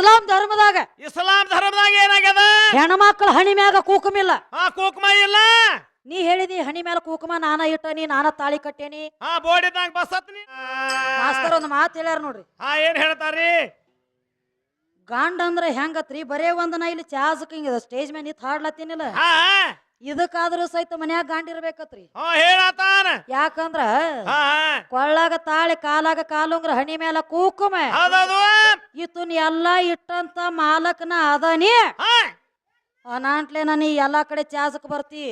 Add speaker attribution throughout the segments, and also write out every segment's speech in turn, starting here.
Speaker 1: ಇಸ್ಲಾಂ ಧರ್ಮದಾಗ.
Speaker 2: ಇಸ್ಲಾಂ ಧರ್ಮದಾಗ ಏನಾಗ್ಯದ?
Speaker 1: ಹೆಣ್ಮಕ್ಳು ಹಣಿ ಮ್ಯಾಗ ಕೂಕುಮಿಲ್ಲ.
Speaker 2: ಆ ಕೂಕುಮ ಇಲ್ಲ?
Speaker 1: ನೀ ಹೇಳಿದಿ ಹಣಿ ಮ್ಯಾಲ ಕೂಕುಮ ನಾನ ಇಟ್ಟನಿ ನಾನ ತಾಳಿ ಕಟ್ಟೇನಿ.
Speaker 2: ಹಾ ಬೋಡಿದಂಗ ಬಸ್ ಹತ್ನಿ
Speaker 1: ಮಾಸ್ತರ್ ಒಂದ್ ಮಾತು ಹೇಳ್ಯಾರ ನೋಡ್ರಿ.
Speaker 2: ಹಾ ಏನ್ ಹೇಳ್ತಾರಿ
Speaker 1: ಗಾಂಡ ಅಂದ್ರ ಹೆಂಗತ್ರಿ? ಬರೇ ಒಂದ್ ನಾ ಇಲ್ಲಿ ಚಾಸಕ್ ಹಿಂಗ ಸ್ಟೇಜ್ ಮೇಲೆ ನಿಂತ್ ಹಾಡ್ಲತ್ತೀನಿಲ್ಲ.
Speaker 2: ಹಾ
Speaker 1: ಇದಕ್ಕಾದ್ರೂ ಸಹಿತ ಮನ್ಯಾಗ ಗಾಂಡ್ ಇರ್ಬೇಕತ್ರಿ.
Speaker 2: ಹಾ ಹೇಳತಾನ.
Speaker 1: ಯಾಕಂದ್ರ
Speaker 2: ಹಾ.
Speaker 1: ಕೊಳ್ಳಾಗ ತಾಳಿ ಕಾಲಾಗ ಕಾಲುಂಗ್ರ ಹಣಿ ಮೇಲ ಕೂಕುಮ.
Speaker 2: ಇತು
Speaker 1: ಇತುನ್ ಎಲ್ಲಾ ಇಟ್ಟಂತ ಮಾಲಕನ ಅದನಿ ಅನಾಂಟ್ಲೆ ನಾನು ಎಲ್ಲಾ ಕಡೆ ಚಾಸಕ್ ಬರ್ತಿ.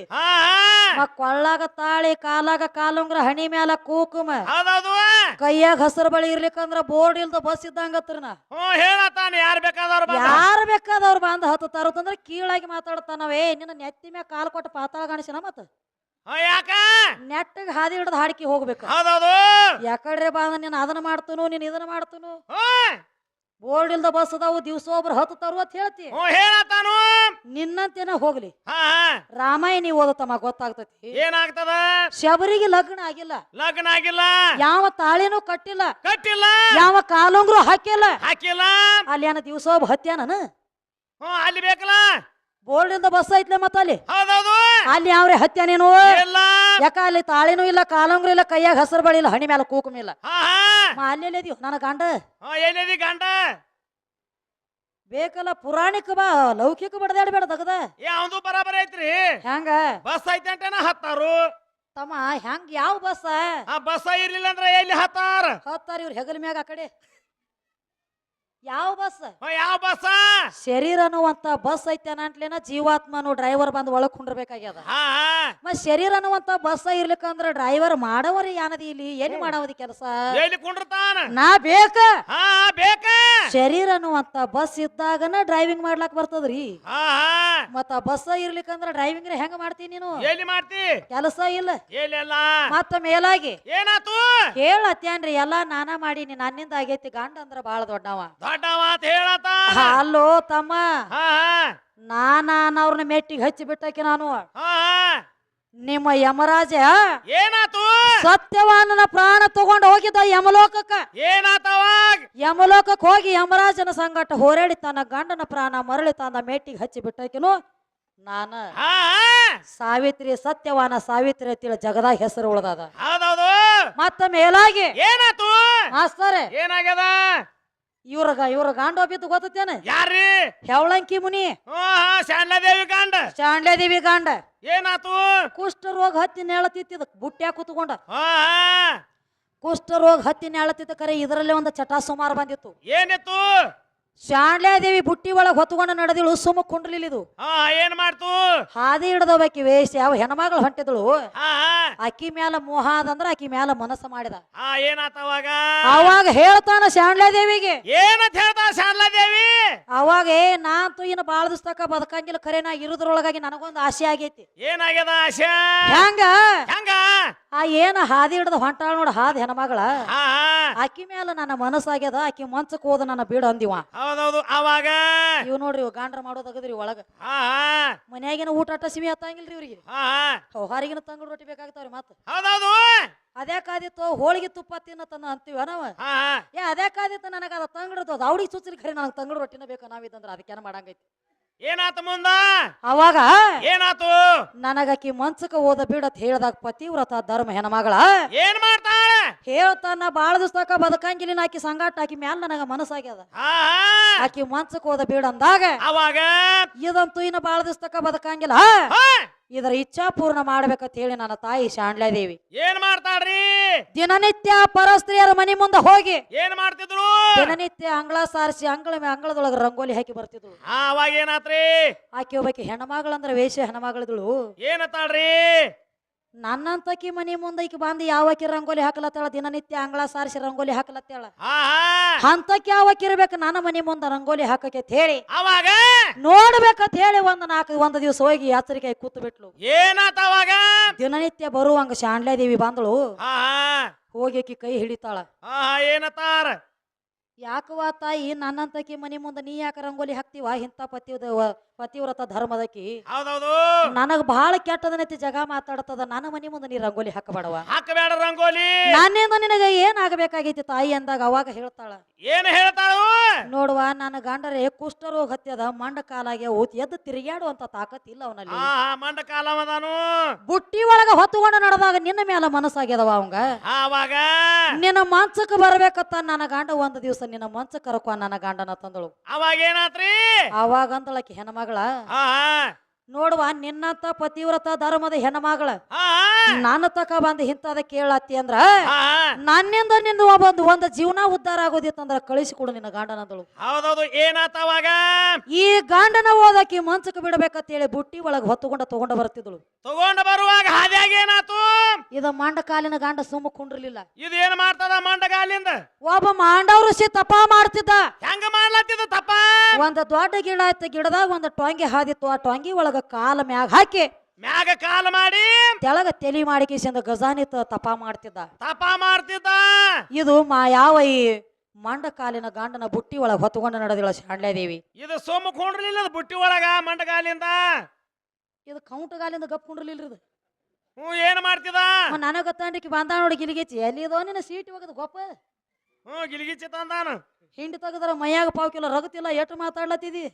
Speaker 1: ಕೊಳ್ಳಾಗ ತಾಳಿ ಕಾಲಾಗ ಕಾಲುಂಗ್ರ ಹಣಿ ಮ್ಯಾಲ ಕೂಕುಮ. ಕೈಯಾಗ ಹಸರು ಬಳಿ ಇರ್ಲಿಕ್ಕಂದ್ರ ಬೋರ್ಡ್ ಇಲ್ದ ಬಸ್ ಇದ್ದಂಗತ್ರಿ ನಾ.
Speaker 2: ಯಾರ್ ಬೇಕಾದವ್ರು ಬಂದ?
Speaker 1: ಯಾರು ಬೇಕಾದವ್ರು ಬಂದ್? ಹತ್ತು ತರುತ್ತಂದ್ರ ಕೀಳಾಗಿ ಮಾತಾಡ್ತಾನವೇ. ನಿನ್ನ ನೆತ್ತಿ ಮ್ಯಾಗ ಕಾಲು ಕೊಟ್ಟು ಪಾತಾಳ ಕಾಣಿಸಿನ ಮತ್ತ?
Speaker 2: ಯಾಕ?
Speaker 1: ನೆಟ್ಟಗೆ ಹಾದಿ ಹಿಡ್ದು ಹಾಡಿಕೆ ಹೋಗ್ಬೇಕು.
Speaker 2: ಹೌದೌದು.
Speaker 1: ಯಾಕಡ್ರೆ ಬಾ ನೀನ್ ಅದನ್ನ ಮಾಡ್ತನು ನೀನ್ ಇದನ್ನ ಮಾಡ್ತನು? ಬೋರ್ಡ್ ಇಲ್ದ ಬಸ್ ಅದಾವು ದಿವ್ಸ ಒಬ್ರು ಹತ್ತು ತರು ಅಂತ ಹೇಳ್ತಿ.
Speaker 2: ಹೇಳತಾನು
Speaker 1: ನಿನ್ನಂತೇನ ಹೋಗ್ಲಿ. ರಾಮಾಯಣಿ ಓದತಮ್ಮ ಗೊತ್ತಾಗ್ತತಿ.
Speaker 2: ಏನಾಗ್ತದ?
Speaker 1: ಶಬರಿಗೆ ಲಗ್ನ ಆಗಿಲ್ಲ.
Speaker 2: ಲಗ್ನ ಆಗಿಲ್ಲ.
Speaker 1: ಯಾವ ತಾಳಿನೂ ಕಟ್ಟಿಲ್ಲ.
Speaker 2: ಕಟ್ಟಿಲ್ಲ.
Speaker 1: ಯಾವ ಕಾಲುಂಗ್ರು ಹಾಕಿಲ್ಲ.
Speaker 2: ಹಾಕಿಲ್ಲ.
Speaker 1: ಅಲ್ಲಿ ಏನ ದಿವ್ಸ ಒಬ್ಬ ಹತ್ಯಾನ
Speaker 2: ಅಲ್ಲಿ ಬೇಕಲ್ಲ.
Speaker 1: ಬೋರ್ಡ್ ಇಂದ ಬಸ್ ಐತ್ಲೆ ಮತ್ತ ಅಲ್ಲಿ?
Speaker 2: ಹೌದೌದು.
Speaker 1: ಅಲ್ಲಿ ಯಾವ್ರೆ ಹತ್ಯಾನೇನು
Speaker 2: ಇಲ್ಲ.
Speaker 1: ಯಾಕ ಅಲ್ಲಿ ತಾಳಿನೂ ಇಲ್ಲ ಕಾಲಂಗ್ರು ಇಲ್ಲ ಕೈಯಾಗ ಹಸರು ಬಳಿ ಇಲ್ಲ ಹಣಿ ಮೇಲೆ ಕೂಕು ಇಲ್ಲ.
Speaker 2: ಹಾ ಹಾ.
Speaker 1: ಮಾ ಅಲ್ಲೆಲ್ಲ ಇದೀವಿ ನನ್ನ ಗಂಡ.
Speaker 2: ಹಾ ಎಲ್ಲಿದಿ ಗಂಡ?
Speaker 1: ಬೇಕಲ್ಲ ಪುರಾಣಿಕ ಬಾ ಲೌಕಿಕ ಬಡದಾಡಬೇಡ ತಗದ
Speaker 2: ಯಾವ್ದು ಬರಾಬರಿ ಐತ್ರಿ.
Speaker 1: ಹೆಂಗ?
Speaker 2: ಬಸ್ ಐತೆ ಅಂತೇನ ಹತ್ತಾರು.
Speaker 1: ತಮ್ಮ ಹೆಂಗ್ ಯಾವ ಬಸ್?
Speaker 2: ಆ ಬಸ್ ಇರ್ಲಿಲ್ಲ ಅಂದ್ರೆ ಎಲ್ಲಿ ಹತ್ತಾರ?
Speaker 1: ಹತ್ತಾರ ಇವ್ರ ಹೆಗಲ ಮ್ಯಾಗ ಆ ಕಡೆ. ಯಾವ ಬಸ್?
Speaker 2: ಯಾವ ಬಸ್?
Speaker 1: ಶರೀರ ಅನ್ನುವಂತ ಬಸ್ ಐತೆ ಅಂಟ್ಲೇನ ಜೀವಾತ್ಮನು ಡ್ರೈವರ್ ಬಂದು ಒಳಗ್ ಕುಂಡ್ರಬೇಕಾಗ್ಯದ. ಮತ್ ಶರೀರ ಅನ್ನುವಂತ ಬಸ್ ಇರ್ಲಿಕ್ಕಂದ್ರ ಡ್ರೈವರ್ ಮಾಡವರಿ ಯಾನದಿ ಇಲ್ಲಿ? ಏನ್ ಮಾಡವದಿ ಕೆಲಸ? ನಾ ಬೇಕ?
Speaker 2: ಬೇಕ.
Speaker 1: ಶರೀರ ಅನ್ನುವಂತ ಬಸ್ ಇದ್ದಾಗನ ಡ್ರೈವಿಂಗ್ ಮಾಡ್ಲಾಕ್ ಬರ್ತದ್ರಿ. ಮತ್ತ ಬಸ್ ಇರ್ಲಿಕ್ಕಂದ್ರ ಡ್ರೈವಿಂಗ್ ಹೆಂಗ ಮಾಡ್ತೀನಿ ನೀನು?
Speaker 2: ಎಲ್ಲಿ ಮಾಡ್ತಿ?
Speaker 1: ಕೆಲಸ ಇಲ್ಲ. ಮತ್ತ ಮೇಲಾಗಿ
Speaker 2: ಏನಾತು?
Speaker 1: ಹೇಳತ್ತೇನ್ರಿ ಎಲ್ಲಾ ನಾನಾ ಮಾಡೀನಿ ನನ್ನಿಂದ ಆಗೈತಿ ಗಂಡ ಅಂದ್ರ ಬಾಳ ದೊಡ್ಡವ.
Speaker 2: ಮಾತ್ ಹೇಳತ
Speaker 1: ಅಲ್ಲೋ ತಮ್ಮ.
Speaker 2: ಹಾ ಹಾ.
Speaker 1: ನಾನ ಅವ್ರನ್ನ ಮೆಟ್ಟಿಗೆ ಹಚ್ಚಿ ಬಿಟ್ಟಕ್ಕೆ ನಾನು.
Speaker 2: ಹಾ
Speaker 1: ನಿಮ್ಮ ಯಮರಾಜ
Speaker 2: ಏನಾತು?
Speaker 1: ಸತ್ಯವಾನನ ಪ್ರಾಣ ತಗೊಂಡು ಹೋಗಿದ್ದ ಯಮಲೋಕಕ್ಕ.
Speaker 2: ಏನಾತವಾಗ?
Speaker 1: ಯಮಲೋಕಕ್ಕೆ ಹೋಗಿ ಯಮರಾಜನ ಸಂಗಟ ಹೋರಾಡಿ ತನ್ನ ಗಂಡನ ಪ್ರಾಣ ಮರಳಿ ತನ್ನ ಮೇಟಿಗೆ ಹಚ್ಚಿ ಬಿಟ್ಟಕಿನು? ನಾನ ಸಾವಿತ್ರಿ ಸತ್ಯವಾನ ಸಾವಿತ್ರಿ ಅಂತೇಳಿ ಜಗದಾಗ ಹೆಸರು ಉಳ್ದದ.
Speaker 2: ಹೌದೌದು.
Speaker 1: ಮತ್ತ ಮೇಲಾಗಿ
Speaker 2: ಏನಾತು?
Speaker 1: ಮಾಸ್ತರೆ
Speaker 2: ಏನಾಗ್ಯದ?
Speaker 1: ಇವ್ರಗ ಇವ್ರ ಗಾಂಡ ಬಿದ್ದು ಗೊತ್ತೇನ
Speaker 2: ಯಾರ್ರಿ?
Speaker 1: ಹೆವಳಂಕಿ ಮುನಿ.
Speaker 2: ಶಾನ್ಲದೇವಿ ಗಂಡ.
Speaker 1: ಚಾಂಡ್ಲೇದೇವಿ ಗಾಂಡ.
Speaker 2: ಏನಾತು?
Speaker 1: ಕುಷ್ಠ ರೋಗ ಹತ್ತಿ ನೆಳತಿತ್ತಿದ ಬುಟ್ಟ್ಯಾಗ ಕುತ್ಕೊಂಡ. ಕುಷ್ಠ ರೋಗ ಹತ್ತಿ ನೆಳತಿತ್ತ ಕರೆ ಇದರಲ್ಲೇ ಒಂದು ಚಟಾ ಸುಮಾರು ಬಂದಿತ್ತು.
Speaker 2: ಏನಿತ್ತು?
Speaker 1: ಶಾಂಡ್ಲೇದೇವಿ ಬುಟ್ಟಿ ಒಳಗ್ ಹೊತ್ಕೊಂಡು ನಡೆದಿಳು ಸುಮ್ಮ ಕುಂಡ್ಲಿಲಿದು
Speaker 2: ಹಾ ಏನ್ ಮಾಡ್ತು?
Speaker 1: ಹಾದಿ ಹಿಡ್ದೋಬೇಕಿ ವೇಷ ಯಾವ ಹೆಣ್ಮಗಳು ಹೊಂಟಿದಳು.
Speaker 2: ಹಾ
Speaker 1: ಅಕ್ಕಿ ಮ್ಯಾಲ ಮೋಹ ಅದಂದ್ರ ಅಕ್ಕಿ ಮ್ಯಾಲ ಮನಸ್ಸು ಮಾಡಿದ.
Speaker 2: ಹಾ ಏನಾತ ಅವಾಗ?
Speaker 1: ಅವಾಗ ಹೇಳ್ತಾನ ಶಾಂಡ್ಲಾದೇವಿಗೆ.
Speaker 2: ಏನಂತ ಹೇಳ್ತಾ ಶಾನ್ಲದೇವಿ
Speaker 1: ಅವಾಗ ಏ ನಾಂತೂ ಇನ್ನು ಬಾಳ ದಿವ್ಸಕ್ಕ ಬದುಕಂಗಿಲ್ಲ ಖರೆ ನಾ ಇರುದ್ರೊಳಗಾಗಿ ನನಗೊಂದು ಆಸೆ ಆಗೈತಿ.
Speaker 2: ಏನಾಗ್ಯದ ಆಶಾ
Speaker 1: ಹೆಂಗ?
Speaker 2: ಹೆಂಗ?
Speaker 1: ಆ ಏನ ಹಾದಿ ಹಿಡ್ದ ಹೊಂಟಾಳ ನೋಡ ಹಾದಿ ಹೆಣ್ಮಗಳ.
Speaker 2: ಹಾ ಹಾ.
Speaker 1: ಅಕ್ಕಿ ಮ್ಯಾಲ ನನ್ನ ಮನಸ್ಸಾಗ್ಯದ ಆಕಿ ಮಂಚಕ್ ಹೋದ ನನ್ನ ಬೀಡ ಅಂದಿವ.
Speaker 2: ಹೌದೌದು ಅವಾಗ?
Speaker 1: ಇವ್ ನೋಡ್ರಿ ಇವ್ ಗಾಂಡ್ರ ಮಾಡೋದಾಗದ್ರಿ ಒಳಗ. ಮನ್ಯಾಗಿನ ಊಟ ಅಟ್ಟ ಸಿಮಿ ಹತ್ತಂಗಿಲ್ರಿ ಇವ್ರಿಗೆ. ಹೊರಗಿನ ತಂಗಳು ರೊಟ್ಟಿ ಬೇಕಾಗ್ತಾವ್ರಿ ಮತ್ತ.
Speaker 2: ಹೌದೌದು.
Speaker 1: ಅದೇ ಕಾದಿತ್ತು ಹೋಳಿಗೆ ತುಪ್ಪ ತಿನ್ನತನ ಅಂತೀವ ನಾವ? ಏ ಅದೇ ಕಾದಿತ್ತು ನನಗ ಅದ ತಂಗಡದು ಅವ್ಡಿಗೆ ಚುಚ್ಚಲಿ ಖರೆ ನನಗೆ ತಂಗಡ ರೊಟ್ಟಿನ ಬೇಕು ನಾವಿದಂದ್ರ ಅದಕ್ಕೇನ ಮಾಡಂಗೈತಿ?
Speaker 2: ಏನಾತ ಮುಂದ?
Speaker 1: ಅವಾಗ
Speaker 2: ಏನಾತು?
Speaker 1: ನನಗಾಕಿ ಮಂಚಕ ಓದ ಬಿಡತ್ ಹೇಳ್ದಾಗ ಪತಿವ್ರತ ಧರ್ಮ ಹೆಣ್ಮಗಳ
Speaker 2: ಏನ್ ಮಾಡ್ತಾಳ
Speaker 1: ಹೇಳ್ತಾನ ಬಾಳ ದಿವಸಕ್ಕ ಬದಕಂಗಿಲ್ಲ ಆಕಿ ಸಂಗಾಟ ಆಕಿ ಮ್ಯಾಲ ನನಗ ಮನಸ್ಸಾಗ್ಯದ. ಆಕಿ ಮನ್ಸಕ್ ಓದ ಬೀಡ ಅಂದಾಗ
Speaker 2: ಅವಾಗ?
Speaker 1: ಇದಂತೂ ಇನ್ನ ಬಾಳ ದಿವಸಕ ಬದುಕಂಗಿಲ್ಲ. ಇದರ ಇಚ್ಛಾ ಪೂರ್ಣ ಮಾಡ್ಬೇಕಂತ ಹೇಳಿ ನನ್ನ ತಾಯಿ ಶಾಂಡ್ಲಾದೇವಿ.
Speaker 2: ಏನ್ ಮಾಡ್ತಾಳ್ರಿ?
Speaker 1: ದಿನನಿತ್ಯ ಪರಸ್ತ್ರೀಯರ ಮನೆ ಮುಂದೆ ಹೋಗಿ
Speaker 2: ಏನ್ ಮಾಡ್ತಿದ್ರು?
Speaker 1: ದಿನನಿತ್ಯ ಅಂಗಳ ಸಾರಿಸಿ ಅಂಗಳ ಅಂಗಳದೊಳಗ ರಂಗೋಲಿ ಹಾಕಿ
Speaker 2: ಬರ್ತಿದ್ರು ಅವಾಗ ಏನಾತ್ರಿ?
Speaker 1: ಆಕೆ ಒಬ್ಬಾಕಿ ಹೆಣ್ಮಗಳಂದ್ರ ವೇಷ ಹೆಣ್ಮಗಳಿದಳು.
Speaker 2: ಏನತ್ತಾಳ್ರಿ
Speaker 1: ನನ್ನಂತಕಿ ಮನೆ ಮುಂದೆ ಈಕಿ ಬಂದು ಯಾವಾಕಿ ರಂಗೋಲಿ ಹಾಕಲತ್ತಾಳ? ದಿನನಿತ್ಯ ಅಂಗಳ ಸಾರಿಸಿ ರಂಗೋಲಿ ಹಾಕಲತ್ತಾಳ?
Speaker 2: ಆಹಾ ಹಾ.
Speaker 1: ಅಂತಕ್ಕೆ ಯಾವಕಿ ಇರ್ಬೇಕು? ನನ್ನ ಮನೆ ಮುಂದೆ ರಂಗೋಲಿ ಹಾಕಕ್ಕೆ ಹೇಳಿ.
Speaker 2: ಅವಾಗ?
Speaker 1: ನೋಡ್ಬೇಕಂತ ಹೇಳಿ ಒಂದ್ ನಾಲ್ಕು ಒಂದ್ ದಿವಸ ಹೋಗಿ ಯಾತ್ರಿಕೆ ಕೂತು ಬಿಟ್ಲು
Speaker 2: ಏನಾತ ಅವಾಗ?
Speaker 1: ದಿನನಿತ್ಯ ಬರುವಂಗ ಶಾಂಡ್ಲಾದೇವಿ ಬಂದಳು.
Speaker 2: ಹಾ ಹಾ.
Speaker 1: ಹೋಗಿ ಆಕಿ ಕೈ ಹಿಡಿತಾಳ.
Speaker 2: ಏನತ್ತಾರ
Speaker 1: ಯಾಕವ ತಾಯಿ ನನ್ನಂತಕಿ ಮನಿ ಮುಂದೆ ನೀ ಯಾಕ ರಂಗೋಲಿ ಹಾಕ್ತಿವ? ಇಂಥ ಪತಿವ್ರ ಪತಿವ್ರತ ಧರ್ಮದಕಿ.
Speaker 2: ಹೌದೌದು.
Speaker 1: ನನಗ್ ಬಹಳ ಕೆಟ್ಟದನೈತಿ ಜಗ ಮಾತಾಡ್ತದ ನನ್ನ ಮನಿ ಮುಂದೆ ನೀ ರಂಗೋಲಿ ಹಾಕಬೇಡವ
Speaker 2: ಹಾಕಬೇಡ ರಂಗೋಲಿ.
Speaker 1: ನನ್ನಿಂದ ನಿನಗ ಏನ್ ಆಗಬೇಕಾಗೈತಿ ತಾಯಿ ಅಂದಾಗ ಅವಾಗ ಹೇಳ್ತಾಳ.
Speaker 2: ಏನ್ ಹೇಳ್ತಾಳ
Speaker 1: ನೋಡುವ ನನ್ನ ಗಂಡರೇ ಕುಷ್ಠರೋಗ ಹತ್ಯದ ಮಂಡ ಕಾಲಾಗೆ ಊತ್ ಎದ್ದು ತಿರುಗಾಡುವಂತ ತಾಕತ್ ಇಲ್ಲ ಅವನಲ್ಲಿ.
Speaker 2: ಮಂಡ ಕಾಲವದಾನು
Speaker 1: ಬುಟ್ಟಿ ಒಳಗ ಹೊತ್ತುಕೊಂಡು ನಡೆದಾಗ ನಿನ್ನ ಮೇಲೆ ಮನಸ್ಸಾಗ್ಯದವ ಅವಂಗ.
Speaker 2: ಅವಾಗ?
Speaker 1: ನಿನ್ನ ಮಂಚಕ್ಕೆ ಬರ್ಬೇಕತ್ತ ನನ್ನ ಗಂಡ ಒಂದು ದಿವಸ ನಿನ್ನ ಮಂಚ ಕರ್ಕೊ ನನ್ನ ಗಂಡನ ತಂದಳು.
Speaker 2: ಅವಾಗ ಏನಾತ್ರಿ?
Speaker 1: ಅವಾಗ ಅಂತಳಕಿ ಹೆಣ್ಮಗಳ. ನೋಡುವ ನಿನ್ನಂತ ಪತಿವ್ರತ ಧರ್ಮದ ಹೆಣ್ಮಗಳ. ನನ್ನ ತಕ ಬಂದು ಇಂಥದ ಕೇಳತ್ತಿ ಅಂದ್ರ ನನ್ನಿಂದ ನಿಂದ ಒಬ್ಬೊಂದು ಒಂದ್ ಜೀವನ ಉದ್ಧಾರ ಆಗೋದಿತ್ತಂದ್ರ ಕಳಿಸಿಕೊಡು ನಿನ್ನ ಗಂಡನದಳು.
Speaker 2: ಹೌದೌದು. ಏನಾತವಾಗ
Speaker 1: ಈ ಗಂಡನ ಓದಕಿ ಮಂಚಕ್ಕೆ ಬಿಡಬೇಕಂತ ಹೇಳಿ ಬುಟ್ಟಿ ಒಳಗ ಹೊತ್ತುಕೊಂಡ ತಗೊಂಡ ಬರ್ತಿದ್ಳು
Speaker 2: ತಗೊಂಡ ಬರುವಾಗ ಹಾದ್ಯಾಗ ಏನಾತು?
Speaker 1: ಇದ ಮಂಡ ಕಾಲಿನ ಗಂಡ ಸುಮ್ಮ ಕುಂಡ್ರಲಿಲ್ಲ.
Speaker 2: ಇದು ಮಾಡ್ತದ ಮಾಡ್ತದ ಮಂಡಗಾಲಿಂದ
Speaker 1: ಒಬ್ಬ ಮಾಂಡವ ಋಷಿ ತಪ ಮಾಡ್ತಿದ್ದ.
Speaker 2: ಹೆಂಗ ಮಾಡ್ಲತ್ತಿದ ತಪ?
Speaker 1: ಒಂದ್ ದೊಡ್ಡ ಗಿಡ ಆಯ್ತು ಗಿಡದಾಗ ಒಂದ್ ಟೊಂಗಿ ಹಾದಿತ್ತು. ಆ ಟೊಂಗಿ ಒಳಗ ಕಾಲ ಮ್ಯಾಗ ಹಾಕಿ
Speaker 2: ಮ್ಯಾಗ ಕಾಲ ಮಾಡಿ
Speaker 1: ತೆಳಗ ತೆಲಿ ಮಾಡಿಕೇಸಿಂದ ಗಜಾನಿತ ತಪ ಮಾಡ್ತಿದ್ದ.
Speaker 2: ತಪ ಮಾಡ್ತಿದ್ದ.
Speaker 1: ಇದು ಮಾ ಯಾವ ಈ ಮಂಡ ಕಾಲಿನ ಗಂಡನ ಬುಟ್ಟಿ ಒಳಗ ಹೊತ್ಕೊಂಡು ನಡೆದಿಳ ದೇವಿ
Speaker 2: ಇದು ಸೋಮ ಕೊಂಡ್ರಲಿಲ್ಲ ಅದು ಬುಟ್ಟಿ ಒಳಗ ಮಂಡಗಾಲಿಂದ
Speaker 1: ಇದು ಕೌಂಟಗಾಲಿಂದ ಗಪ್ ಕೊಂಡಿರ್ಲಿಲ್ಲ ಇದು.
Speaker 2: ಹ್ಞೂ ಏನ್ ಮಾಡ್ತಿದ
Speaker 1: ನನಗ ಗೊತ್ತಾಂಡಿಕಿ ಬಂದ ನೋಡಿ ಗಿಲಿಗಿಚ್ಚಿ. ಎಲ್ಲಿದೋ ನಿನ್ನ ಸೀಟ್ ಹೋಗದ ಗೊಪ್ಪ.
Speaker 2: ಹ್ಞೂ ಗಿಲಿಗಿಚ್ಚಿ ತಂದಾನು.
Speaker 1: ಹಿಂಡಿ ತೆಗದ್ರ ಮೈಯಾಗ ಪಾವ್ ಕಿಲೋ ರಗತಿಲ್ಲ ಎಷ್ಟು ಮಾತಾಡ್ಲತ್ತಿದಿ?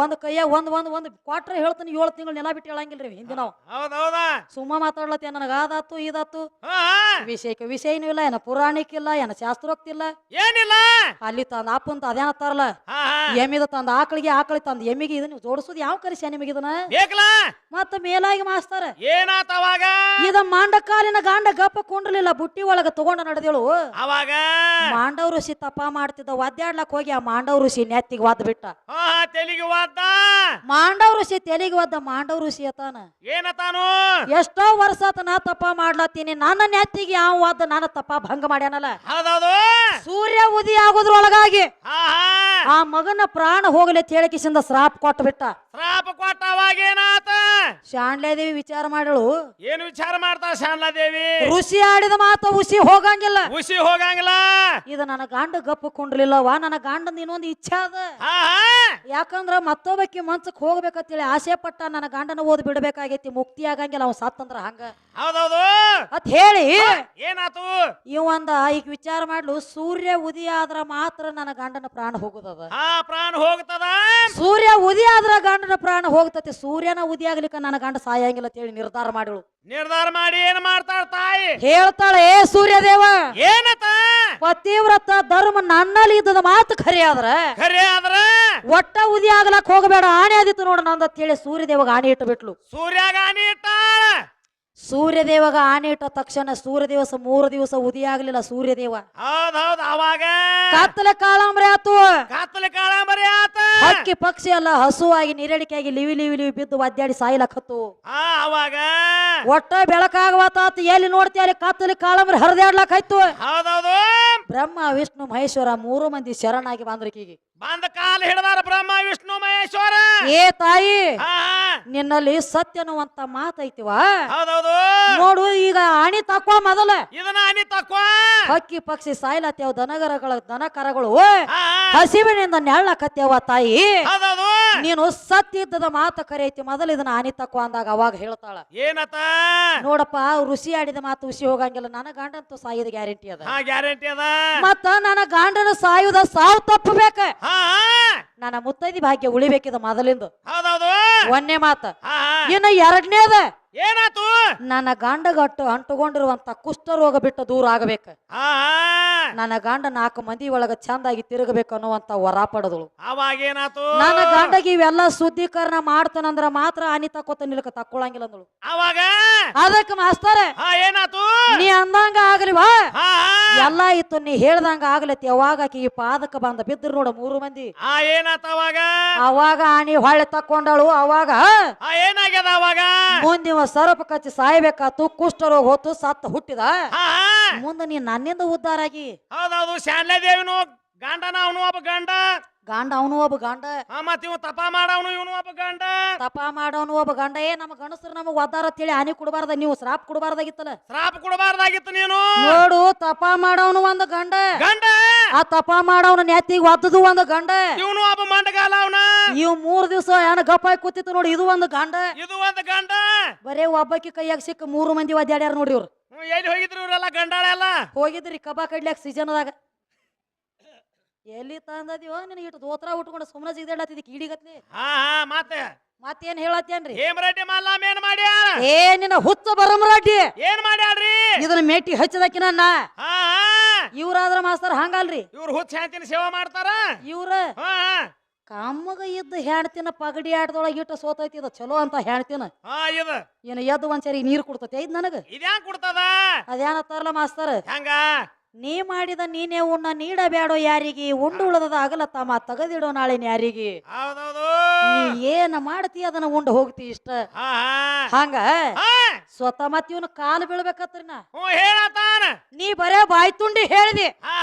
Speaker 1: ಒಂದ್ ಕೈಯ ಒಂದ್ ಒಂದ್ ಒಂದ್ ಕ್ವಾಟ್ರ್ ಹೇಳ್ತೀನಿ ಏಳು ತಿಂಗಳು ನೆಲ ಬಿಟ್ಟು ಹೇಳಂಗಿಲ್ರಿ ಹಿಂದಿ ನಾವು ಸುಮ್ಮ ಮಾತಾಡ್ಲತ್ತಿ ನನಗ ಅದಾತು ಇದಾತು. ವಿಷಯಕ್ಕೆ ವಿಷಯ ವಿಷಯನೂ ಇಲ್ಲ ಏನ ಪುರಾಣಿಕ ಇಲ್ಲ ಏನ ಶಾಸ್ತ್ರೋಕ್ತಿಲ್ಲ
Speaker 2: ಏನಿಲ್ಲ?
Speaker 1: ಅಲ್ಲಿ ತಂದ ಅಪ್ಪಂತ ಅದೇನ
Speaker 2: ಹಾ
Speaker 1: ಎಮ್ಮಿದ ತಂದ ಆಕಳಿಗೆ ಆಕಳಿ ತಂದ ಎಮ್ಮಿಗೆ ಇದನ್ನ ಜೋಡಿಸೋದು ಯಾವ ಕರಿಸ ನಿಮಗೆ ಇದನ್ನ? ಮತ್ತ ಮೇಲಾಗಿ ಮಾಸ್ತಾರ.
Speaker 2: ಏನಾತವಾಗ
Speaker 1: ಇದ ಮಾಂಡ ಕಾಲಿನ ಗಾಂಡ ಗಪ್ಪ ಕೊಂಡ್ರಲಿಲ್ಲ ಬುಟ್ಟಿ ಒಳಗ ತಗೊಂಡ ನಡೆದೇಳು.
Speaker 2: ಅವಾಗ?
Speaker 1: ಮಾಂಡವ್ರು ಋಷಿ ತಪ ಮಾಡ್ತಿದ್ದ ಒದ್ದಾಡ್ಲಕ್ ಹೋಗಿ ಆ ಮಾಂಡವ ಋಷಿ ನೆತ್ತಿಗೆ ಒದ್ ಬಿಟ್ಟ.
Speaker 2: ಹಾ ತೆಲಿಗೆ ವಾದ
Speaker 1: ಮಾಂಡವ ಋಷಿ ತೆಲಿಗೆ ಒದ್ದ ಮಾಂಡವ ಋಷಿ ಅತಾನ.
Speaker 2: ಏನತಾನು?
Speaker 1: ಎಷ್ಟೋ ವರ್ಷ ಆತ ನಾ ತಪ್ಪ ಮಾಡ್ಲತ್ತೀನಿ ನನ್ನ ನೆತ್ತಿಗೆ ಯಾವ ಒದ್ದ ನಾನು ತಪ್ಪ ಭಂಗ ಮಾಡ್ಯಾನಲ್ಲ.
Speaker 2: ಹೌದೌದು.
Speaker 1: ಸೂರ್ಯ ಉದಿ ಆಗೋದ್ರೊಳಗಾಗಿ
Speaker 2: ಹಾ ಹಾ.
Speaker 1: ಆ ಮಗನ ಪ್ರಾಣ ಹೋಗಲಿ ತೇಳಕಿಸಿಂದ ಶ್ರಾಪ್ ಕೊಟ್ಟು ಬಿಟ್ಟ.
Speaker 2: ಶ್ರಾಪ ಕೊಟ್ಟ ಅವಾಗ ಏನಾತ?
Speaker 1: ಶಾಣ್ಲೇದೇವಿ ವಿಚಾರ ಮಾಡಳು
Speaker 2: ಏನು ವಿಚಾರ ಮಾಡ್ತಾ ಶಾನ್ಲಾ ದೇವಿ?
Speaker 1: ಋಷಿ ಆಡಿದ ಮಾತು ಉಸಿ ಹೋಗಂಗಿಲ್ಲ.
Speaker 2: ಉಸಿ ಹೋಗಂಗಿಲ್ಲ.
Speaker 1: ಇದು ನನ್ನ ಗಂಡ ಗಪ್ಪ ಕುಂಡ್ಲಿಲ್ಲವ ನನ್ನ ಗಂಡಂದ ಇನ್ನೊಂದು ಇಚ್ಛೆ ಅದ. ಯಾಕಂದ್ರ ಮತ್ತೊಬ್ಬಕ್ಕೆ ಮನ್ಸಕ್ ಹೋಗ್ಬೇಕಂತೇಳಿ ಆಸೆ ಪಟ್ಟ ನನ್ನ ಗಂಡನ ಓದ್ ಬಿಡ್ಬೇಕಾಗೈತಿ ಮುಕ್ತಿ ಆಗಂಗಿಲ್ಲ ಅವ್ ಸತ್ತಂದ್ರ ಹಂಗ.
Speaker 2: ಹೌದೌದು.
Speaker 1: ಅತ್ ಹೇಳಿ.
Speaker 2: ಏನಾತು?
Speaker 1: ಇವಂದ ಈಗ ವಿಚಾರ ಮಾಡ್ಲು ಸೂರ್ಯ ಉದಿ ಆದ್ರ ಮಾತ್ರ ನನ್ನ ಗಂಡನ ಪ್ರಾಣ ಹೋಗುದದ.
Speaker 2: ಪ್ರಾಣ ಹೋಗ್ತದ.
Speaker 1: ಸೂರ್ಯ ಉದಿ ಆದ್ರ ಗಂಡನ ಪ್ರಾಣ ಹೋಗ್ತತಿ ಸೂರ್ಯನ ಉದಿ ಆಗ್ಲಿಕ್ಕ ನನ್ನ ಗಂಡ ಸಾಯಂಗಿಲ್ಲ ಅಂತ ಹೇಳಿ ನಿರ್ಧಾರ ಮಾಡಿಳು.
Speaker 2: ನಿರ್ಧಾರ ಮಾಡಿ ಏನ್ ಮಾಡ್ತಾಳ ತಾಯಿ?
Speaker 1: ಹೇಳ್ತಾಳೆ ಏ ಸೂರ್ಯದೇವ
Speaker 2: ಏನತ
Speaker 1: ಪತಿವ್ರತ ಧರ್ಮ ನನ್ನಲ್ಲಿ ಇದ್ದದ ಮಾತು ಖರೆ ಆದ್ರ
Speaker 2: ಖರೆ ಆದ್ರ
Speaker 1: ಒಟ್ಟ ಉದಿ ಆಗ್ಲಕ್ ಹೋಗಬೇಡ ಆನೆ ಆದಿತ್ತು ನೋಡ ನಂದ ಹೇಳಿ ಸೂರ್ಯದೇವಗ ಆಣೆ ಇಟ್ಟು ಬಿಟ್ಲು
Speaker 2: ಸೂರ್ಯಾಗ ಆನೆ ಇಟ್ಟಾಳ.
Speaker 1: ಸೂರ್ಯದೇವಗ ಆನೆ ಇಟ್ಟ ತಕ್ಷಣ ಸೂರ್ಯ ದಿವಸ ಮೂರು ದಿವಸ ಉದಿ ಆಗ್ಲಿಲ್ಲ ಸೂರ್ಯದೇವ.
Speaker 2: ಹೌದ್ ಹೌದ್ ಅವಾಗ
Speaker 1: ಕತ್ತಲೆ ಕಾಳಂಬ್ರೆ ಆತು.
Speaker 2: ಕತ್ತಲ ಕಾಳಂಬರಿ ಆತ.
Speaker 1: ಹಕ್ಕಿ ಪಕ್ಷಿ ಎಲ್ಲ ಹಸುವಾಗಿ ನೀರಡಿಕೆಯಾಗಿ ಲಿವಿ ಲಿವಿ ಲಿವಿ ಬಿದ್ದು ಒದ್ದಾಡಿ ಸಾಯ್ಲಕತ್ತು
Speaker 2: ಆ ಅವಾಗ
Speaker 1: ಒಟ್ಟ ಬೆಳಕಾಗವತ್ತ. ಎಲ್ಲಿ ನೋಡ್ತಿ ಅಲ್ಲಿ ಕತ್ತಲೆ ಕಾಳಂಬ್ರೆ ಹರಿದಾಡ್ಲಕಾಯ್ತು
Speaker 2: ಹೌದೌದು.
Speaker 1: ಬ್ರಹ್ಮ ವಿಷ್ಣು ಮಹೇಶ್ವರ ಮೂರು ಮಂದಿ ಶರಣಾಗಿ ಬಂದ್ರಿಕೀಗಿ.
Speaker 2: ಬಂದ ಕಾಲ ಹಿಡದಾರ ಬ್ರಹ್ಮ ವಿಷ್ಣು ಮಹೇಶ್ವರ.
Speaker 1: ಏ ತಾಯಿ
Speaker 2: ಹಾ ಹಾ.
Speaker 1: ನಿನ್ನಲ್ಲಿ ಸತ್ಯ ಅನ್ನುವಂತ ಮಾತೈತಿವ?
Speaker 2: ಹೌದೌದು.
Speaker 1: ನೋಡು ಈಗ ಆಣಿ ತಕ್ಕೋ ಮೊದಲ.
Speaker 2: ಇದನ್ನ ಅಣಿ ತಕ್ಕ
Speaker 1: ಹಕ್ಕಿ ಪಕ್ಷಿ ಸಾಯ್ಲತ್ಯಾವ ದನಗರಗಳ ದನ ಕರಗಳು
Speaker 2: ಹಸಿವಿನಿಂದ ನೆಳ್ಳ
Speaker 1: ಹಸಿವಿನಿಂದ ನೆಳ್ಳಕತ್ಯಾವ ತಾಯಿ.
Speaker 2: ಹೌದೌದು.
Speaker 1: ನೀನು ಸತ್ಯ ಇದ್ದದ ಮಾತು ಐತಿ ಮೊದಲು ಇದನ್ನ ಆನಿ ತಕ್ಕೋ ಅಂದಾಗ ಅವಾಗ ಹೇಳ್ತಾಳ.
Speaker 2: ಏನತ?
Speaker 1: ನೋಡಪ್ಪ ಋಷಿ ಆಡಿದ ಮಾತು ಋಷಿ ಹೋಗಂಗಿಲ್ಲ. ನನ್ನ ಗಂಡಂತೂ ಸಾಯಿದ ಗ್ಯಾರಂಟಿ ಅದ.
Speaker 2: ಹಾ ಗ್ಯಾರಂಟಿ ಅದ.
Speaker 1: ಮತ್ತ ನನ್ನ ಗಂಡನ ಸಾಯುದ ಸಾವು ತಪ್ಪಬೇಕ
Speaker 2: ಹಾ.
Speaker 1: ನನ್ನ ಮುತ್ತೈದಿ ಭಾಗ್ಯ ಉಳಿಬೇಕಿದ ಮೊದಲಿಂದ.
Speaker 2: ಹೌದೌದು.
Speaker 1: ಒಂದೇ ಮಾತ. ಇನ್ನು ಎರಡನೇದ.
Speaker 2: ಏನಾತು?
Speaker 1: ನನ್ನ ಗಂಡಗಟ್ಟು ಅಂಟುಕೊಂಡಿರುವಂತ ಕುಷ್ಠರೋಗ ಬಿಟ್ಟು ದೂರ ಆಗಬೇಕ.
Speaker 2: ಹಾ.
Speaker 1: ನನ್ನ ಗಂಡ ನಾಲ್ಕು ಮಂದಿ ಒಳಗ ಚಂದಾಗಿ ತಿರುಗಬೇಕು ಅನ್ನುವಂತ ವರ ಪಡೆದಳು.
Speaker 2: ಅವಾಗ ಏನಾತು?
Speaker 1: ನನ್ನ ಗಂಡಗೆ ಇವೆಲ್ಲ ಶುದ್ಧೀಕರಣ ಮಾಡ್ತಾನಂದ್ರ ಮಾತ್ರ ಅನಿತಾ ಕೊತ್ತ ನಿಲ್ಕ ತಕ್ಕೊಳಂಗಿಲ್ಲ ಅಂದಳು.
Speaker 2: ಅವಾಗ?
Speaker 1: ಅದಕ್ಕೆ ಮಾಸ್ತಾರ
Speaker 2: ಏನಾತು?
Speaker 1: ನೀ ಅಂದಂಗ ಆಗಲಿವಾ
Speaker 2: ವಾ ಎಲ್ಲ
Speaker 1: ಎಲ್ಲಾ ಇತ್ತು ನೀ ಹೇಳ್ದಂಗ ಆಗ್ಲತಿ ಯಾವಾಗ ಆಕಿ ಈ ಪಾದಕ ಬಂದ ಬಿದ್ರು ನೋಡ ಮೂರು ಮಂದಿ.
Speaker 2: ಏನಾತ ಅವಾಗ?
Speaker 1: ಅವಾಗ ಆನಿ ಹೊಳೆ ತಕ್ಕೊಂಡಳು ಅವಾಗ
Speaker 2: ಏನಾಗ್ಯದ ಅವಾಗ?
Speaker 1: ಮುಂದಿವ ಸರಪ ಕಚ್ಚಿ ಸಾಯ್ಬೇಕಾತು ಕುಷ್ಠರೋಗ ಹೊತ್ತು ಸತ್ತ ಹುಟ್ಟಿದ.
Speaker 2: ಹಾ.
Speaker 1: ಮುಂದೆ ನೀ ನನ್ನಿಂದ ಉದ್ಧಾರ ಆಗಿ
Speaker 2: ಹೌದೌದು ಶಾಲೆ ದೇವಿನೂ ಗಂಡನ ಅವನು ಒಬ್ಬ ಗಂಡ.
Speaker 1: ಗಂಡ ಅವನು ಒಬ್ಬ ಗಂಡ.
Speaker 2: ಹಾ ಮತ್ ಇವ್ ತಪ ಮಾಡವನು ಇವನು ಒಬ್ಬ ಗಂಡ.
Speaker 1: ತಪ ಮಾಡವನು ಒಬ್ಬ ಗಂಡ. ಏ ನಮ್ಮ ಗಂಡಸ್ರು ನಮಗ್ ಒದ್ದಾರ ತಿಳಿ ಹಾನಿ ಕೊಡಬಾರ್ದ ನೀವು ಶ್ರಾಪ್ ಕೊಡಬಾರ್ದಾಗಿತ್ತಲ್ಲ.
Speaker 2: ಶ್ರಾಪ್ ಕೊಡಬಾರ್ದಾಗಿತ್ತು ನೀನು.
Speaker 1: ನೋಡು ತಪ ಮಾಡೋನು ಒಂದು ಗಂಡ.
Speaker 2: ಗಂಡ?
Speaker 1: ಆ ತಪ ಮಾಡವನು ನೆತ್ತಿಗೆ ಒದ್ದದು ಒಂದ್ ಗಂಡ.
Speaker 2: ಇವನು ಒಬ್ಬ ಮಂಡಗಾಲ ಅವನ.
Speaker 1: ಇವ್ ಮೂರ್ ದಿವಸ ಏನ ಗಪ್ಪಾಗಿ ಕೂತಿತ್ತು ನೋಡಿ ಇದು ಒಂದು ಗಂಡ.
Speaker 2: ಇದು ಒಂದ್ ಗಂಡ.
Speaker 1: ಬರೇ ಒಬ್ಬಾಕಿ ಕೈಯಾಗ ಸಿಕ್ಕ ಮೂರು ಮಂದಿ ಒದ್ದಾಡ್ಯಾರ ನೋಡಿ ಇವ್ರು.
Speaker 2: ಎಲ್ಲಿ ಹೋಗಿದ್ರು ಇವರೆಲ್ಲ ಗಂಡಾಳೆಲ್ಲ?
Speaker 1: ಹೋಗಿದ್ರಿ ಕಬಾ ಕಡ್ಲ್ಯಾಕ ಸೀಸನ್ದಾಗ ಎಲ್ಲಿ ತಂದದಿವ ನಿನಗೆ ಇಟ್ಟು ದೋತ್ರ ಉಟ್ಕೊಂಡು ಸುಮ್ಮನೆ ಜಿಗ್ದಾಡತ್ತಿದ್ದಿ ಕೀಡಿಗತ್ಲಿ.
Speaker 2: ಹಾ ಹಾ ಮತ್ತೆ
Speaker 1: ಮತ್ತೇನ್ ಹೇಳತ್ತೇನ್ರಿ?
Speaker 2: ಹೇಮರೆಡ್ಡಿ ಮಲ್ಲಮ್ಮ ಏನ್ ಮಾಡ್ಯಾರ
Speaker 1: ಏ ನಿನ್ನ ಹುಚ್ಚ ಬರಮರಡ್ಡಿ
Speaker 2: ಏನ್ ಮಾಡ್ಯಾಳ್ರಿ?
Speaker 1: ಇದನ್ನ ಮೆಟ್ಟಿ ಹಚ್ಚದಕ್ಕಿನ ನಾ.
Speaker 2: ಹಾ
Speaker 1: ಇವ್ರಾದ್ರ ಮಾಸ್ತರ್ ಹಂಗಲ್ರಿ.
Speaker 2: ಇವ್ರು ಹುಚ್ಚ ಹೇಳ್ತೀನಿ ಸೇವಾ ಮಾಡ್ತಾರ?
Speaker 1: ಇವ್ರ
Speaker 2: ಹಾ ಹಾ.
Speaker 1: ಕಮ್ಮಗ ಇದ್ದ ಹೆಣ್ತಿನ ಪಗಡಿ ಆಟದೊಳಗೆ ಇಟ್ಟು ಸೋತೈತಿ ಇದು ಚಲೋ ಅಂತ ಹೆಣ್ತಿನ
Speaker 2: ಹಾ ಇದು.
Speaker 1: ಏನು ಎದ್ದು ಒಂದ್ಸರಿ ನೀರ್ ಕೊಡ್ತೈತಿ ಐದ್ ನನಗ?
Speaker 2: ಇದ್ಯಾಂಗ್ ಕೊಡ್ತದ?
Speaker 1: ಅದೇನತ್ತಾರಲ್ಲ ಮಾಸ್ತರ್?
Speaker 2: ಹೆಂಗ?
Speaker 1: ನೀ ಮಾಡಿದ ನೀನೇ ಉಣ್ಣ ನೀಡಬೇಡೋ ಯಾರಿಗೆ? ಉಂಡು ಉಳದದ ಅಗಲ ತಮ್ಮ ತಗದಿಡೋ ನಾಳೆ ಯಾರಿಗೆ ನೀ ಏನ ಮಾಡ್ತಿ ಅದನ್ನ ಉಂಡು ಹೋಗ್ತಿ ಇಷ್ಟ? ಹಂಗ? ಸ್ವತಃ ಮತ್ ಇವನ ಕಾಲು ಬೀಳ್ಬೇಕತ್ರಿ ನಾ.
Speaker 2: ಹ್ಞೂ ಹೇಳತಾನ
Speaker 1: ನೀ ಬರೇ ಬಾಯ್ ತುಂಡಿ ಹೇಳಿದಿ.
Speaker 2: ಹಾ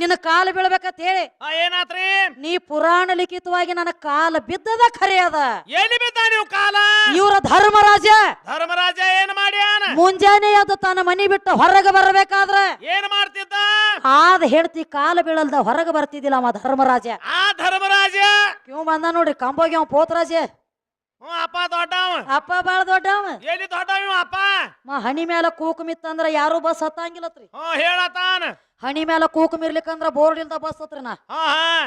Speaker 1: ನಿನ್ನ ಕಾಲು ಬೀಳ್ಬೇಕತ್ ಹೇಳಿ.
Speaker 2: ಹಾ ಏನಾತ್ರಿ?
Speaker 1: ನೀ ಪುರಾಣ ಲಿಖಿತವಾಗಿ ನನ್ನ ಕಾಲ ಬಿದ್ದದ ಖರೆ ಅದ.
Speaker 2: ಎಲ್ಲಿ ಬಿದ್ದ ನೀವು ಕಾಲ?
Speaker 1: ಇವರ ಧರ್ಮರಾಜ.
Speaker 2: ಧರ್ಮರಾಜ ಏನ್ ಮಾಡ್ಯಾನ
Speaker 1: ಮುಂಜಾನೆ ಅದು ತನ್ನ ಮನಿ ಬಿಟ್ಟು ಹೊರಗೆ ಬರಬೇಕಾದ್ರೆ
Speaker 2: ಏನ್ ಮಾಡ್ತಿದ್ದ?
Speaker 1: ಆದ ಹೇಳ್ತಿ ಕಾಲು ಬೀಳಲ್ದ ಹೊರಗೆ ಬರ್ತಿದ್ದಿಲ್ಲ ಅವ ಧರ್ಮರಾಜ.
Speaker 2: ಆ ಧರ್ಮರಾಜ?
Speaker 1: ಇವ್ ಬಂದ ನೋಡ್ರಿ ಕಂಬೋಗಿ ಅವ ಪೋತ್ರಾಜ.
Speaker 2: ಹ್ಞೂ ಅಪ್ಪ ದೊಡ್ಡವ.
Speaker 1: ಅಪ್ಪ ಬಾಳ ದೊಡ್ಡವ.
Speaker 2: ಎಲ್ಲಿ ದೊಡ್ಡವ ಇವ ಅಪ್ಪ?
Speaker 1: ಮ ಹಣಿ ಮ್ಯಾಲ ಕೂಕುಮಿತ್ತಂದ್ರ ಯಾರು ಬಸ್ ಹತ್ತಂಗಿಲ್ಲತ್ರಿ.
Speaker 2: ಹ್ಞೂ ಹೇಳತಾನ
Speaker 1: ಹಣಿ ಮ್ಯಾಲ ಕೂಕುಮ್ ಇರ್ಲಿಕ್ಕಂದ್ರ ಬೋರ್ಡ್ ಇಲ್ದ ಬಸ್ ಹತ್ರಿ ನಾ.
Speaker 2: ಹಾ ಹಾ.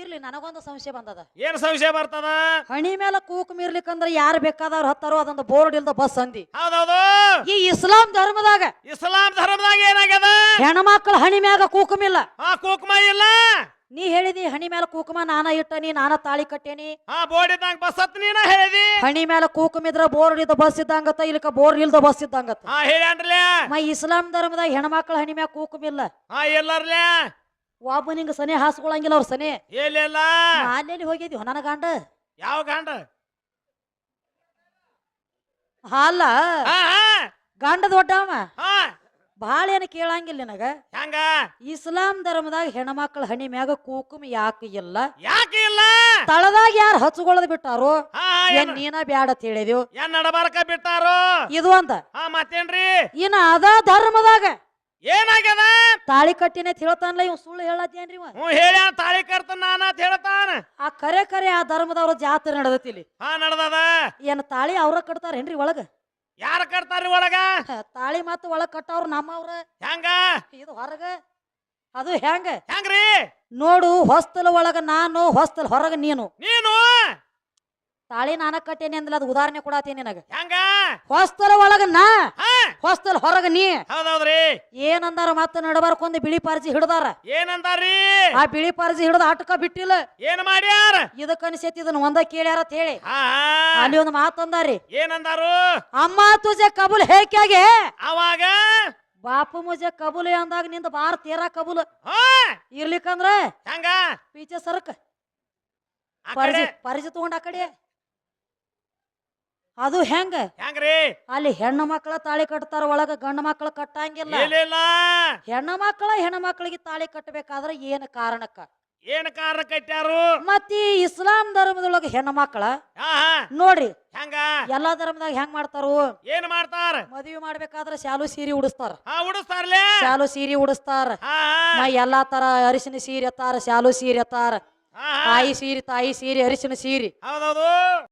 Speaker 1: ಇರ್ಲಿ ನನಗೊಂದು ಸಂಶಯ ಬಂದದ.
Speaker 2: ಏನ್ ಸಂಶಯ ಬರ್ತದ?
Speaker 1: ಹಣಿ ಮ್ಯಾಲ ಕೂಕುಮ್ ಇರ್ಲಿಕ್ಕಂದ್ರ ಯಾರು ಬೇಕಾದವ್ರು ಹತ್ತಾರೋ ಅದೊಂದು ಬೋರ್ಡ್ ಇಲ್ದ ಬಸ್ ಅಂದಿ.
Speaker 2: ಹೌದೌದು.
Speaker 1: ಈ ಇಸ್ಲಾಂ ಧರ್ಮದಾಗ
Speaker 2: ಇಸ್ಲಾಂ ಧರ್ಮದಾಗ ಏನಾಗ್ಯದ?
Speaker 1: ಹೆಣ್ಮಕ್ಳ ಹಣಿ ಮ್ಯಾಗ ಕೂಕುಮಿಲ್ಲ.
Speaker 2: ಹಾ ಕುಕ್ಮ ಇಲ್ಲ.
Speaker 1: ನೀ ಹೇಳಿದಿ ಹಣಿ ಮ್ಯಾಲ ಕೂಕುಮ ನಾನ ಇಟ್ಟನಿ ನಾನ ತಾಳಿ ಕಟ್ಟೇನಿ.
Speaker 2: ಆ ಬೋರ್ಡ್ ಇದ್ದಂಗ ಬಸ್ ಹತ್ ನೀನ ಹೇಳಿದಿ?
Speaker 1: ಹಣಿ ಮ್ಯಾಲ ಕೂಕುಮಿದ್ರ ಬೋರ್ಡ್ ಇದ್ದ ಬಸ್ ಇದ್ದಂಗತ್ತ ಇಲ್ಲಕ ಬೋರ್ ಇಲ್ದ ಬಸ್ ಇದ್ದಂಗತ್ತ.
Speaker 2: ಹಾ
Speaker 1: ಮ ಇಸ್ಲಾಂ ಧರ್ಮದಾಗ ಹೆಣ್ಮಕ್ಳ ಹಣಿ ಮ್ಯಾಗ ಕೂಕುಮಿಲ್ಲ
Speaker 2: ಹಾ ಎಲ್ಲರ್ಲ್ಯ
Speaker 1: ಒಬ್ಬ ನಿಂಗ ಸನೆ ಹಾಸ್ಕೊಳಂಗಿಲ್ಲ ಅವ್ರ ಸನೆ.
Speaker 2: ಎಲ್ಲಿಲ್ಲ?
Speaker 1: ಅಲ್ಲೆಲ್ಲಿ ಹೋಗಿದ್ವಿ ನನ್ನ ಗಂಡ?
Speaker 2: ಯಾವ ಗಂಡ?
Speaker 1: ಅಲ್ಲ.
Speaker 2: ಹಾ ಹಾ.
Speaker 1: ಗಂಡ ದೊಡ್ಡವ
Speaker 2: ಹಾ
Speaker 1: ಭಾಳ ಏನು ಕೇಳಂಗಿಲ್ಲ ನಿನಗ?
Speaker 2: ಹೆಂಗ?
Speaker 1: ಇಸ್ಲಾಂ ಧರ್ಮದಾಗ ಹೆಣ್ಮಕ್ಳ ಹಣಿ ಮ್ಯಾಗ ಕೂಕುಮ ಯಾಕೆ ಇಲ್ಲ?
Speaker 2: ಯಾಕೆ ಇಲ್ಲ?
Speaker 1: ತಳದಾಗ ಯಾರು ಹಚ್ಕೊಳ್ಳದ್ ಬಿಟ್ಟಾರೋ?
Speaker 2: ಹಾ
Speaker 1: ಏನ್ ನೀನ ಬ್ಯಾಡ ಅಂತ ಹೇಳಿದೆವು
Speaker 2: ಏನ್ ನಡಬಾರಕ ಬಿಟ್ಟಾರು?
Speaker 1: ಇದು ಅಂತ
Speaker 2: ಹಾ ಮತ್ತೇನ್ರಿ?
Speaker 1: ಇನ್ನ ಅದ ಧರ್ಮದಾಗ.
Speaker 2: ಏನಾಗ್ಯದ?
Speaker 1: ತಾಳಿ ಕಟ್ಟಿನ ಹೇಳ್ತಾನಲ್ಲ ಇವ್ ಸುಳ್ಳು ಹೇಳತ್ತೇನ್ರಿ ಇವ?
Speaker 2: ಹ್ಞೂ ಹೇಳ್ಯಾನ ತಾಳಿ ಕಟ್ತಾನ ನಾನ ಅಂತ ಹೇಳ್ತಾನ.
Speaker 1: ಆ ಕರೆ ಕರೆ ಆ ಧರ್ಮದವ್ರ ಜಾತ್ರೆ ನಡೆದತಿಲಿ ಇಲ್ಲಿ.
Speaker 2: ಹಾ ನಡ್ದದ.
Speaker 1: ಏನ್ ತಾಳಿ ಅವ್ರ ಕಟ್ತಾರೇನ್ರಿ ಒಳಗ?
Speaker 2: ಯಾರ ಕಟ್ತಾರ್ರಿ ಒಳಗ?
Speaker 1: ತಾಳಿ ಮತ್ತ ಒಳಗ್ ಕಟ್ಟವ್ರ ನಮ್ಮವ್ರ.
Speaker 2: ಹೆಂಗ?
Speaker 1: ಇದು ಹೊರಗ? ಅದು ಹೆಂಗ?
Speaker 2: ಹೆಂಗ್ರಿ?
Speaker 1: ನೋಡು ಹೊಸ್ತಲ್ ಒಳಗ ನಾನು ಹೊಸ್ತಲ್ ಹೊರಗ ನೀನು.
Speaker 2: ನೀನು?
Speaker 1: ತಾಳಿ ನಾನ ಕಟ್ಟೇನಿ ಅಂದ್ಲ ಅದು ಉದಾಹರಣೆ ಕೊಡತೀನಿ ನಿನಗ.
Speaker 2: ಹೆಂಗ?
Speaker 1: ಹೊಸ್ತಲ ಒಳಗ ನಾ
Speaker 2: ಹಾ.
Speaker 1: ಹೊಸ್ತಲ ಹೊರಗ ನೀ.
Speaker 2: ಹೌದೌದ್ರಿ.
Speaker 1: ಏನಂದಾರ ಮತ್ತ ನಡಬಾರ್ಕೊಂದು ಬಿಳಿ ಪಾರ್ಜಿ ಹಿಡ್ದಾರ?
Speaker 2: ಏನಂದಾರ್ರಿ?
Speaker 1: ಆ ಬಿಳಿ ಪಾರ್ಜಿ ಹಿಡ್ದ ಆಟಕ ಬಿಟ್ಟಿಲ್ಲ.
Speaker 2: ಏನ್ ಮಾಡ್ಯಾರ?
Speaker 1: ಇದಕ್ಕ ಅನಿಸೈತಿ ಇದನ್ನ ಒಂದ ಕೇಳ್ಯಾರ ಅಂತ ಹೇಳಿ.
Speaker 2: ಹಾ.
Speaker 1: ಅಲ್ಲಿ ಒಂದು ಮಾತಂದಾರಿ
Speaker 2: ಏನಂದಾರು?
Speaker 1: ಅಮ್ಮ ತುಜೆ ಕಬುಲ್ ಹೇಕ್ಯಾಗೆ?
Speaker 2: ಅವಾಗ?
Speaker 1: ಬಾಪು ಮುಜೆ ಕಬುಲ್ ಅಂದಾಗ ನಿಂದ ಬಾರ ತೀರಾ ಕಬುಲ್.
Speaker 2: ಹಾ.
Speaker 1: ಇರ್ಲಿಕ್ಕಂದ್ರ
Speaker 2: ಹೆಂಗ?
Speaker 1: ಪೀಚೆ ಸರ್ಕ.
Speaker 2: ಆ
Speaker 1: ಪರ್ಜಿ
Speaker 2: ಕಡೆ
Speaker 1: ಪರ್ಜಿ ತಗೊಂಡ ಆ ಕಡೆ. ಅದು ಹೆಂಗ?
Speaker 2: ಹೆಂಗ್ರಿ?
Speaker 1: ಅಲ್ಲಿ ಹೆಣ್ಣು ಮಕ್ಕಳ ತಾಳಿ ಕಟ್ತಾರ ಒಳಗ ಗಂಡ ಮಕ್ಕಳ ಕಟ್ಟಂಗಿಲ್ಲ. ಹೆಣ್ಣು ಮಕ್ಕಳ ಹೆಣ್ಣು ಮಕ್ಕಳಿಗೆ ತಾಳಿ ಕಟ್ಟಬೇಕಾದ್ರೆ ಏನ್ ಕಾರಣಕ್ಕ?
Speaker 2: ಏನ್ ಕಾರಣ ಕಟ್ಟ್ಯಾರು?
Speaker 1: ಮತ್ತ ಈ ಇಸ್ಲಾಂ ಧರ್ಮದೊಳಗ ಹೆಣ್ಣು ಮಕ್ಕಳ ನೋಡ್ರಿ.
Speaker 2: ಹೆಂಗ?
Speaker 1: ಎಲ್ಲಾ ಧರ್ಮದಾಗ ಹೆಂಗ್ ಮಾಡ್ತಾರು?
Speaker 2: ಏನ್ ಮಾಡ್ತಾರ?
Speaker 1: ಮದುವೆ ಮಾಡ್ಬೇಕಾದ್ರ ಶಾಲು ಸೀರೆ ಉಡಿಸ್ತಾರ.
Speaker 2: ಉಡಿಸ್ತಾರ್ಲೆ?
Speaker 1: ಶಾಲು ಸೀರೆ ಉಡಿಸ್ತಾರ. ಎಲ್ಲಾ ತರ ಅರಿಶಿನ ಸೀರೆ ಎತ್ತಾರ ಶಾಲು ಸೀರೆ ಎತ್ತಾರ. ತಾಯಿ ಸೀರೆ ತಾಯಿ ಸೀರೆ ಅರಿಶಿನ ಸೀರೆ.
Speaker 2: ಹೌದೌದು.